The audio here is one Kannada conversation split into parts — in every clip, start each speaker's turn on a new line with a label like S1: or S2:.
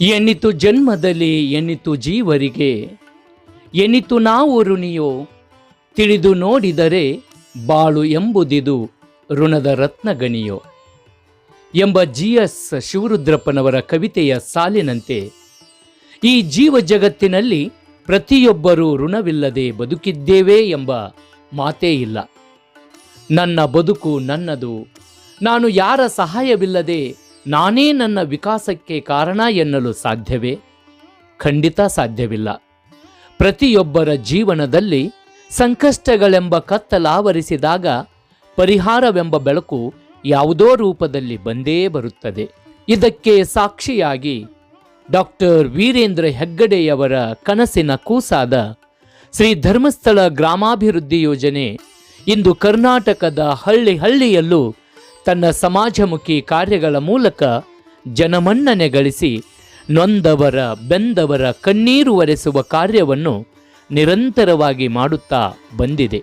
S1: ಎನ್ನಿತು ಜನ್ಮದಲ್ಲಿ ಎನ್ನಿತು ಜೀವರಿಗೆ ಎನ್ನಿತು ನಾವು ಋಣಿಯೋ, ತಿಳಿದು ನೋಡಿದರೆ ಬಾಳು ಎಂಬುದಿದು ಋಣದ ರತ್ನಗಣಿಯೋ. ಎಂಬ ಜಿ ಎಸ್ ಶಿವರುದ್ರಪ್ಪನವರ ಕವಿತೆಯ ಸಾಲಿನಂತೆ, ಈ ಜೀವ ಜಗತ್ತಿನಲ್ಲಿ ಪ್ರತಿಯೊಬ್ಬರೂ ಋಣವಿಲ್ಲದೆ ಬದುಕಿದ್ದೇವೆ ಎಂಬ ಮಾತೇ ಇಲ್ಲ. ನನ್ನ ಬದುಕು ನನ್ನದು. ನಾನು ಯಾರ ಸಹಾಯವಿಲ್ಲದೆ ನಾನೇ ನನ್ನ ವಿಕಾಸಕ್ಕೆ ಕಾರಣ ಎನ್ನಲು ಸಾಧ್ಯವೇ? ಖಂಡಿತ ಸಾಧ್ಯವಿಲ್ಲ. ಪ್ರತಿಯೊಬ್ಬರ ಜೀವನದಲ್ಲಿ ಸಂಕಷ್ಟಗಳೆಂಬ ಕತ್ತಲಾವರಿಸಿದಾಗ ಪರಿಹಾರವೆಂಬ ಬೆಳಕು ಯಾವುದೋ ರೂಪದಲ್ಲಿ ಬಂದೇ ಬರುತ್ತದೆ. ಇದಕ್ಕೆ ಸಾಕ್ಷಿಯಾಗಿ ಡಾಕ್ಟರ್ ವೀರೇಂದ್ರ ಹೆಗ್ಗಡೆಯವರ ಕನಸಿನ ಕೂಸಾದ ಶ್ರೀ ಧರ್ಮಸ್ಥಳ ಗ್ರಾಮಾಭಿವೃದ್ಧಿ ಯೋಜನೆ ಇಂದು ಕರ್ನಾಟಕದ ಹಳ್ಳಿ ಹಳ್ಳಿಯಲ್ಲೂ ತನ್ನ ಸಮಾಜಮುಖಿ ಕಾರ್ಯಗಳ ಮೂಲಕ ಜನಮನ್ನಣೆ ಗಳಿಸಿ ನೊಂದವರ ಬೆಂದವರ ಕಣ್ಣೀರು ಒರೆಸುವ ಕಾರ್ಯವನ್ನು ನಿರಂತರವಾಗಿ ಮಾಡುತ್ತಾ ಬಂದಿದೆ.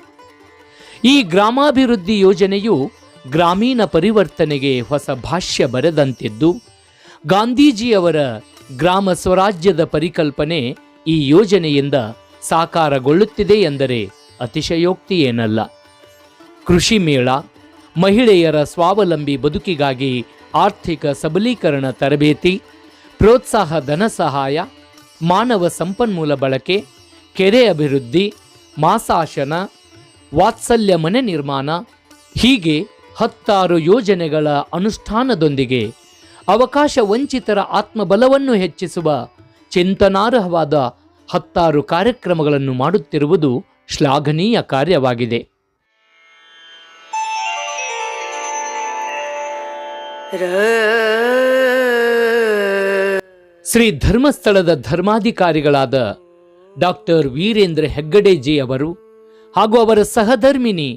S1: ಈ ಗ್ರಾಮಾಭಿವೃದ್ಧಿ ಯೋಜನೆಯು ಗ್ರಾಮೀಣ ಪರಿವರ್ತನೆಗೆ ಹೊಸ ಭಾಷ್ಯ ಬರೆದಂತಿದ್ದು, ಗಾಂಧೀಜಿಯವರ ಗ್ರಾಮ ಸ್ವರಾಜ್ಯದ ಪರಿಕಲ್ಪನೆ ಈ ಯೋಜನೆಯಿಂದ ಸಾಕಾರಗೊಳ್ಳುತ್ತಿದೆ ಎಂದರೆ ಅತಿಶಯೋಕ್ತಿ ಏನಲ್ಲ. ಕೃಷಿ ಮೇಳ ಮಹಿಳೆಯರ ಸ್ವಾವಲಂಬಿ ಬದುಕಿಗಾಗಿ ಆರ್ಥಿಕ ಸಬಲೀಕರಣ ತರಬೇತಿ, ಪ್ರೋತ್ಸಾಹ ಧನ ಸಹಾಯ, ಮಾನವ ಸಂಪನ್ಮೂಲ ಬಳಕೆ, ಕೆರೆ ಅಭಿವೃದ್ಧಿ, ಮಾಸಾಶನ, ವಾತ್ಸಲ್ಯ ಮನೆ ನಿರ್ಮಾಣ, ಹೀಗೆ ಹತ್ತಾರು ಯೋಜನೆಗಳ ಅನುಷ್ಠಾನದೊಂದಿಗೆ ಅವಕಾಶ ವಂಚಿತರ ಆತ್ಮಬಲವನ್ನು ಹೆಚ್ಚಿಸುವ ಚಿಂತನಾರ್ಹವಾದ ಹತ್ತಾರು ಕಾರ್ಯಕ್ರಮಗಳನ್ನು ಮಾಡುತ್ತಿರುವುದು ಶ್ಲಾಘನೀಯ ಕಾರ್ಯವಾಗಿದೆ. ಶ್ರೀ ಧರ್ಮಸ್ಥಳದ ಧರ್ಮಾಧಿಕಾರಿಗಳಾದ ಡಾಕ್ಟರ್ ವೀರೇಂದ್ರ ಹೆಗ್ಗಡೆಜಿ ಅವರು ಹಾಗೂ ಅವರ ಸಹಧರ್ಮಿನಿ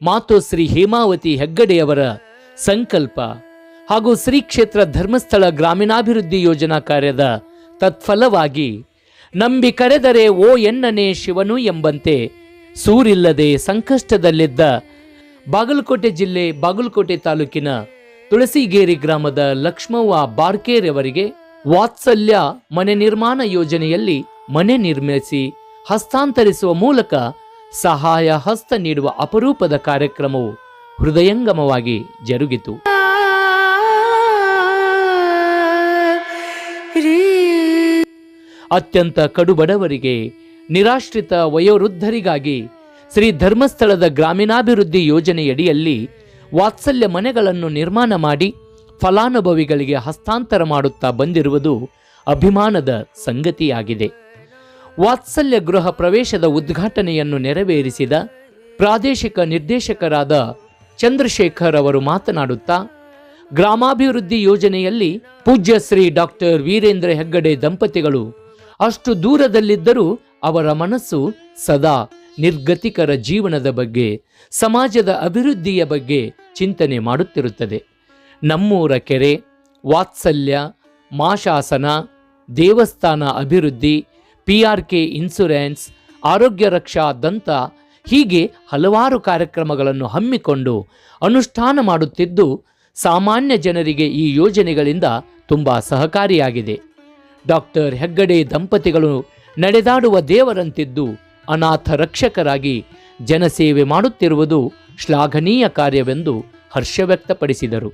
S1: ಮಾತು ಶ್ರೀ ಹೇಮಾವತಿ ಹೆಗ್ಗಡೆಯವರ ಸಂಕಲ್ಪ ಹಾಗೂ ಶ್ರೀ ಕ್ಷೇತ್ರ ಧರ್ಮಸ್ಥಳ ಗ್ರಾಮೀಣಾಭಿವೃದ್ಧಿ ಯೋಜನಾ ಕಾರ್ಯದ ತತ್ಫಲವಾಗಿ ನಂಬಿ ಕರೆದರೆ ಓ ಎನ್ನನೆ ಶಿವನು ಎಂಬಂತೆ ಸೂರಿಲ್ಲದೆ ಸಂಕಷ್ಟದಲ್ಲಿದ್ದ ಬಾಗಲಕೋಟೆ ಜಿಲ್ಲೆ ಬಾಗಲಕೋಟೆ ತಾಲೂಕಿನ ತುಳಸಿಗೇರಿ ಗ್ರಾಮದ ಲಕ್ಷ್ಮವ್ವ ಬಾರ್ಕೇರವರಿಗೆ ವಾತ್ಸಲ್ಯ ಮನೆ ನಿರ್ಮಾಣ ಯೋಜನೆಯಲ್ಲಿ ಮನೆ ನಿರ್ಮಿಸಿ ಹಸ್ತಾಂತರಿಸುವ ಮೂಲಕ ಸಹಾಯ ಹಸ್ತ ನೀಡುವ ಅಪರೂಪದ ಕಾರ್ಯಕ್ರಮವು ಹೃದಯಂಗಮವಾಗಿ ಜರುಗಿತು. ಅತ್ಯಂತ ಕಡುಬಡವರಿಗೆ, ನಿರಾಶ್ರಿತ ವಯೋವೃದ್ಧರಿಗಾಗಿ ಶ್ರೀ ಧರ್ಮಸ್ಥಳದ ಗ್ರಾಮೀಣಾಭಿವೃದ್ಧಿ ಯೋಜನೆಯಡಿಯಲ್ಲಿ ವಾತ್ಸಲ್ಯ ಮನೆಗಳನ್ನು ನಿರ್ಮಾಣ ಮಾಡಿ ಫಲಾನುಭವಿಗಳಿಗೆ ಹಸ್ತಾಂತರ ಮಾಡುತ್ತಾ ಬಂದಿರುವುದು ಅಭಿಮಾನದ ಸಂಗತಿಯಾಗಿದೆ. ವಾತ್ಸಲ್ಯ ಗೃಹ ಪ್ರವೇಶದ ಉದ್ಘಾಟನೆಯನ್ನು ನೆರವೇರಿಸಿದ ಪ್ರಾದೇಶಿಕ ನಿರ್ದೇಶಕರಾದ ಚಂದ್ರಶೇಖರ್ ಅವರು ಮಾತನಾಡುತ್ತಾ, ಗ್ರಾಮಾಭಿವೃದ್ಧಿ ಯೋಜನೆಯಲ್ಲಿ ಪೂಜ್ಯ ಶ್ರೀ ಡಾಕ್ಟರ್ ವೀರೇಂದ್ರ ಹೆಗ್ಗಡೆ ದಂಪತಿಗಳು ಅಷ್ಟು ದೂರದಲ್ಲಿದ್ದರೂ ಅವರ ಮನಸ್ಸು ಸದಾ ನಿರ್ಗತಿಕರ ಜೀವನದ ಬಗ್ಗೆ, ಸಮಾಜದ ಅಭಿವೃದ್ಧಿಯ ಬಗ್ಗೆ ಚಿಂತನೆ ಮಾಡುತ್ತಿರುತ್ತದೆ. ನಮ್ಮೂರ ಕೆರೆ, ವಾತ್ಸಲ್ಯ, ಮಾಶಾಸನ, ದೇವಸ್ಥಾನ ಅಭಿವೃದ್ಧಿ, ಪಿ ಆರ್ ಕೆ ಇನ್ಸುರೆನ್ಸ್, ಆರೋಗ್ಯ ರಕ್ಷಾ ದಂತ ಹೀಗೆ ಹಲವಾರು ಕಾರ್ಯಕ್ರಮಗಳನ್ನು ಹಮ್ಮಿಕೊಂಡು ಅನುಷ್ಠಾನ ಮಾಡುತ್ತಿದ್ದು, ಸಾಮಾನ್ಯ ಜನರಿಗೆ ಈ ಯೋಜನೆಗಳಿಂದ ತುಂಬ ಸಹಕಾರಿಯಾಗಿದೆ. ಡಾಕ್ಟರ್ ಹೆಗ್ಗಡೆ ದಂಪತಿಗಳು ನಡೆದಾಡುವ ದೇವರಂತಿದ್ದು ಅನಾಥ ರಕ್ಷಕರಾಗಿ ಜನಸೇವೆ ಮಾಡುತ್ತಿರುವುದು ಶ್ಲಾಘನೀಯ ಕಾರ್ಯವೆಂದು ಹರ್ಷ ವ್ಯಕ್ತಪಡಿಸಿದರು.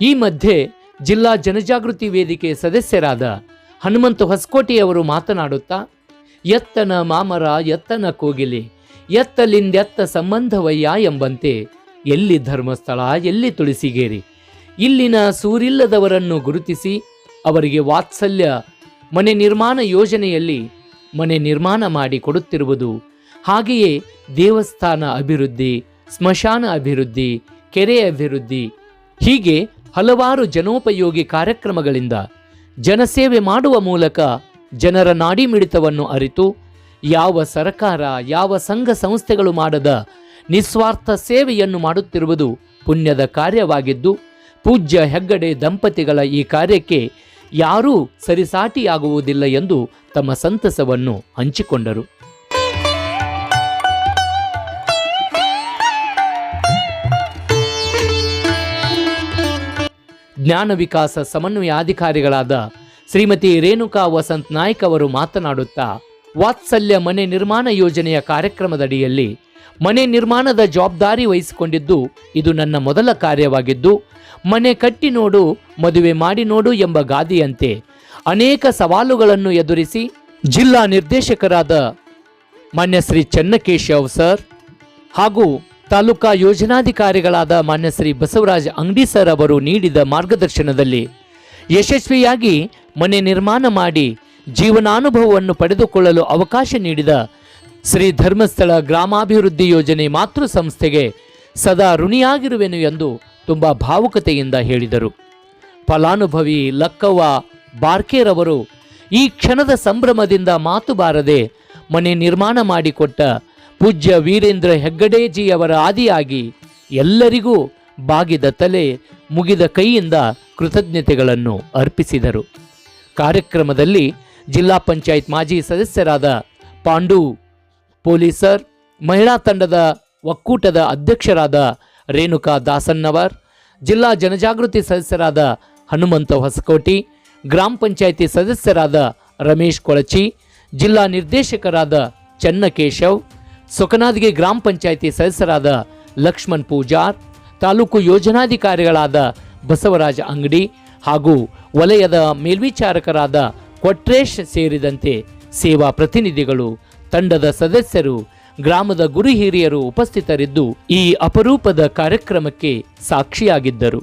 S1: ಈ ಮಧ್ಯೆ ಜಿಲ್ಲಾ ಜನಜಾಗೃತಿ ವೇದಿಕೆ ಸದಸ್ಯರಾದ ಹನುಮಂತ ಹೊಸಕೋಟೆಯವರು ಮಾತನಾಡುತ್ತಾ, ಎತ್ತನ ಮಾಮರ, ಎತ್ತನ ಕೋಗಿಲೆ, ಎತ್ತಲಿಂದೆತ್ತ ಸಂಬಂಧವಯ್ಯ ಎಂಬಂತೆ, ಎಲ್ಲಿ ಧರ್ಮಸ್ಥಳ, ಎಲ್ಲಿ ತುಳಸಿಗೇರಿ ಇಲ್ಲಿನ ಸೂರಿಲ್ಲದವರನ್ನು ಗುರುತಿಸಿ ಅವರಿಗೆ ವಾತ್ಸಲ್ಯ, ಮನೆ ನಿರ್ಮಾಣ ಯೋಜನೆಯಲ್ಲಿ ಮನೆ ನಿರ್ಮಾಣ ಮಾಡಿ ಕೊಡುತ್ತಿರುವುದು. ಹಾಗೆಯೇ ದೇವಸ್ಥಾನ ಅಭಿವೃದ್ಧಿ, ಸ್ಮಶಾನ ಅಭಿವೃದ್ಧಿ, ಕೆರೆ ಅಭಿವೃದ್ಧಿ, ಹೀಗೆ ಹಲವಾರು ಜನೋಪಯೋಗಿ ಕಾರ್ಯಕ್ರಮಗಳಿಂದ ಜನಸೇವೆ ಮಾಡುವ ಮೂಲಕ ಜನರ ನಾಡಿಮಿಡಿತವನ್ನು ಅರಿತು ಯಾವ ಸರಕಾರ, ಯಾವ ಸಂಘ ಸಂಸ್ಥೆಗಳು ಮಾಡದ ನಿಸ್ವಾರ್ಥ ಸೇವೆಯನ್ನು ಮಾಡುತ್ತಿರುವುದು ಪುಣ್ಯದ ಕಾರ್ಯವಾಗಿದ್ದು ಪೂಜ್ಯ ಹೆಗ್ಗಡೆ ದಂಪತಿಗಳ ಈ ಕಾರ್ಯಕ್ಕೆ ಯಾರೂ ಸರಿಸಾಟಿಯಾಗುವುದಿಲ್ಲ ಎಂದು ತಮ್ಮ ಸಂತಸವನ್ನು ಹಂಚಿಕೊಂಡರು. ಜ್ಞಾನ ವಿಕಾಸ ಸಮನ್ವಯಾಧಿಕಾರಿಗಳಾದ ಶ್ರೀಮತಿ ರೇಣುಕಾ ವಸಂತ್ ನಾಯ್ಕ ಅವರು ಮಾತನಾಡುತ್ತಾ, ವಾತ್ಸಲ್ಯ ಮನೆ ನಿರ್ಮಾಣ ಯೋಜನೆಯ ಕಾರ್ಯಕ್ರಮದಡಿಯಲ್ಲಿ ಮನೆ ನಿರ್ಮಾಣದ ಜವಾಬ್ದಾರಿ ವಹಿಸಿಕೊಂಡಿದ್ದು ಇದು ನನ್ನ ಮೊದಲ ಕಾರ್ಯವಾಗಿದ್ದು, ಮನೆ ಕಟ್ಟಿ ನೋಡು, ಮದುವೆ ಮಾಡಿ ನೋಡು ಎಂಬ ಗಾದೆಯಂತೆ ಅನೇಕ ಸವಾಲುಗಳನ್ನು ಎದುರಿಸಿ ಜಿಲ್ಲಾ ನಿರ್ದೇಶಕರಾದ ಮಾನ್ಯ ಶ್ರೀ ಚನ್ನಕೇಶವ್ ಸರ್ ಹಾಗೂ ತಾಲೂಕಾ ಯೋಜನಾಧಿಕಾರಿಗಳಾದ ಮಾನ್ಯ ಶ್ರೀ ಬಸವರಾಜ್ ಅಂಗಡಿ ಸರ್ ಅವರು ನೀಡಿದ ಮಾರ್ಗದರ್ಶನದಲ್ಲಿ ಯಶಸ್ವಿಯಾಗಿ ಮನೆ ನಿರ್ಮಾಣ ಮಾಡಿ ಜೀವನಾನುಭವವನ್ನು ಪಡೆದುಕೊಳ್ಳಲು ಅವಕಾಶ ನೀಡಿದ ಶ್ರೀ ಧರ್ಮಸ್ಥಳ ಗ್ರಾಮಾಭಿವೃದ್ಧಿ ಯೋಜನೆ ಮಾತೃ ಸಂಸ್ಥೆಗೆ ಸದಾ ಋಣಿಯಾಗಿರುವೆನು ಎಂದು ತುಂಬ ಭಾವುಕತೆಯಿಂದ ಹೇಳಿದರು. ಫಲಾನುಭವಿ ಲಕ್ಕವ್ವ ಬಾರ್ಕೇರವರು ಈ ಕ್ಷಣದ ಸಂಭ್ರಮದಿಂದ ಮಾತು ಬಾರದೆ ಮನೆ ನಿರ್ಮಾಣ ಮಾಡಿಕೊಟ್ಟ ಪೂಜ್ಯ ವೀರೇಂದ್ರ ಹೆಗ್ಗಡೇಜಿಯವರ ಆದಿಯಾಗಿ ಎಲ್ಲರಿಗೂ ಬಾಗಿದ ತಲೆ ಮುಗಿದ ಕೈಯಿಂದ ಕೃತಜ್ಞತೆಗಳನ್ನು ಅರ್ಪಿಸಿದರು. ಕಾರ್ಯಕ್ರಮದಲ್ಲಿ ಜಿಲ್ಲಾ ಪಂಚಾಯತ್ ಮಾಜಿ ಸದಸ್ಯರಾದ ಪಾಂಡು ಪೊಲೀಸರ್, ಮಹಿಳಾ ತಂಡದ ಒಕ್ಕೂಟದ ಅಧ್ಯಕ್ಷರಾದ ರೇಣುಕಾ ದಾಸನ್ನವರ್, ಜಿಲ್ಲಾ ಜನಜಾಗೃತಿ ಸದಸ್ಯರಾದ ಹನುಮಂತ ಹೊಸಕೋಟಿ, ಗ್ರಾಮ ಪಂಚಾಯಿತಿ ಸದಸ್ಯರಾದ ರಮೇಶ್ ಕೊಳಚಿ, ಜಿಲ್ಲಾ ನಿರ್ದೇಶಕರಾದ ಚನ್ನಕೇಶವ್, ಸೊಕನಾದಿಗೆ ಗ್ರಾಮ ಪಂಚಾಯಿತಿ ಸದಸ್ಯರಾದ ಲಕ್ಷ್ಮಣ್ ಪೂಜಾರ್, ತಾಲೂಕು ಯೋಜನಾಧಿಕಾರಿಗಳಾದ ಬಸವರಾಜ ಅಂಗಡಿ ಹಾಗೂ ವಲಯದ ಮೇಲ್ವಿಚಾರಕರಾದ ಕೊಟ್ರೇಶ್ ಸೇರಿದಂತೆ ಸೇವಾ ಪ್ರತಿನಿಧಿಗಳು ತಂಡದ ಸದಸ್ಯರು ಗ್ರಾಮದ ಗುರು ಹಿರಿಯರು ಉಪಸ್ಥಿತರಿದ್ದು ಈ ಅಪರೂಪದ ಕಾರ್ಯಕ್ರಮಕ್ಕೆ ಸಾಕ್ಷಿಯಾಗಿದ್ದರು.